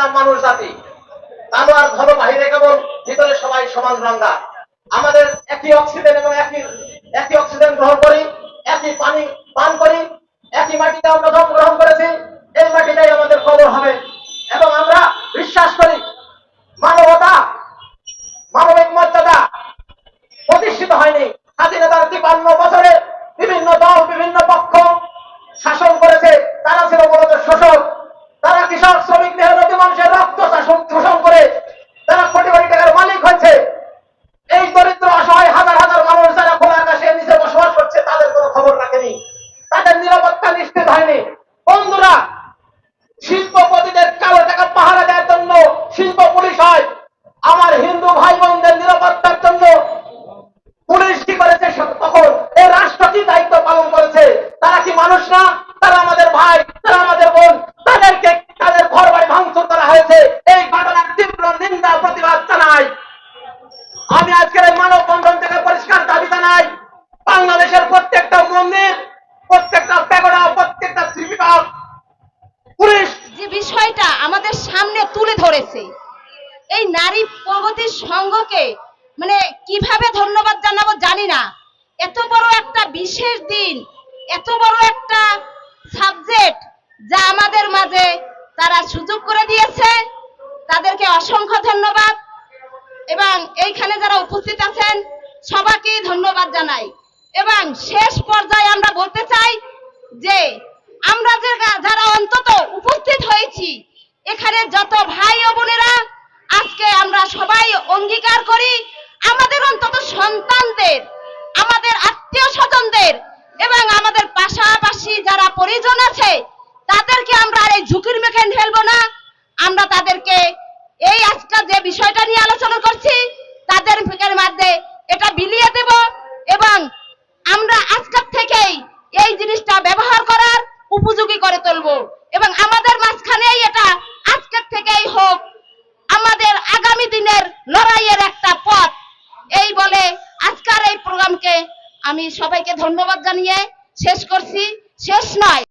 ইসলাম মানুষ জাতি। তালোয়ার ধরো বাহিরে কেবল ভিতরে সবাই সমান রঙা আমাদের একই অক্সিজেন এবং একই একই অক্সিজেন গ্রহণ করি, একই পানি পান করি, একই মাটিতে আমরা গ্রহণ করেছি, এই মাটিটাই আমাদের খবর হবে। এবং আমরা বিশ্বাস করি শ্রমিক মেহনতি মানুষের রক্ত শোষণ করে তারা কোটি কোটি টাকার মালিক হয়েছে। এই দরিদ্র, অসহায় হাজার হাজার মানুষ যারা খোলা আকাশের নিচে বসবাস করছে, তাদের কোনো খবর রাখেনি। তাদের নিরাপত্তা নিশ্চিত হয়নি। বন্ধুরা, শিল্পপতিদের কালো টাকা পাহারা দেওয়ার জন্য শিল্প পুলিশ হয়। আমার হিন্দু ভাই বোনদের নিরাপত্তার জন্য পুলিশ কি করেছে তখন? এই রাষ্ট্র কি দায়িত্ব পালন করেছে? তারা কি মানুষ না তারা আমাদের ভাই তারা আমাদের বোন তাদেরকে তাদের ঘর বাড়ি ভাঙচুর করা হয়েছে এই ঘটনার তীব্র নিন্দা প্রতিবাদ জানাই আমি আজকের এই মানব বন্ধন থেকে পরিষ্কার দাবি জানাই, বাংলাদেশের প্রত্যেকটা মন্দির প্রত্যেকটা প্যাগোডা, প্রত্যেকটা ত্রিপিটক পুলিশ যে বিষয়টা আমাদের সামনে তুলে ধরেছে, এই নারী প্রগতি সংঘকে মানে কীভাবে ধন্যবাদ জানাব জানি না। এত বড় একটা বিশেষ দিন, এত বড় একটা সাবজেক্ট যা আমাদের মাঝে তারা সুযোগ করে দিয়েছে। তাদেরকে অসংখ্য ধন্যবাদ। এবং এইখানে যারা উপস্থিত আছেন সবাইকেই ধন্যবাদ জানাই। এবং শেষ পর্যায়ে আমরা বলতে চাই যে, আমরা যে যারা অন্তত উপস্থিত হয়েছি, এখানে যত ভাই ও বোনেরা, আজকে আমরা সবাই অঙ্গীকার করি, আমাদের অন্তত সন্তানদের, আমাদের আত্মীয় স্বজনদের এবং আমাদের পাশাপাশি যারা পরিজন আছে, তাদেরকে আমরা এই ঝুঁকির মেখে ঢেলবো না। আমরা তাদেরকে যে বিষয়টা নিয়ে আলোচনা করছি, তাদের ফিকের মধ্যে এটা বিলিয়ে দেব এবং আমরা আজকের থেকেই এই জিনিসটা ব্যবহার করার উপযোগী করে তুলব। এবং আমাদের মাঝখানেই এটা আজকের থেকেই হোক, আমাদের আগামী দিনের লড়াইয়ের একটা পথ। এই বলে আজকের এই প্রোগ্রামকে আমি সবাইকে ধন্যবাদ জানিয়ে শেষ করছি। শেষ নয়।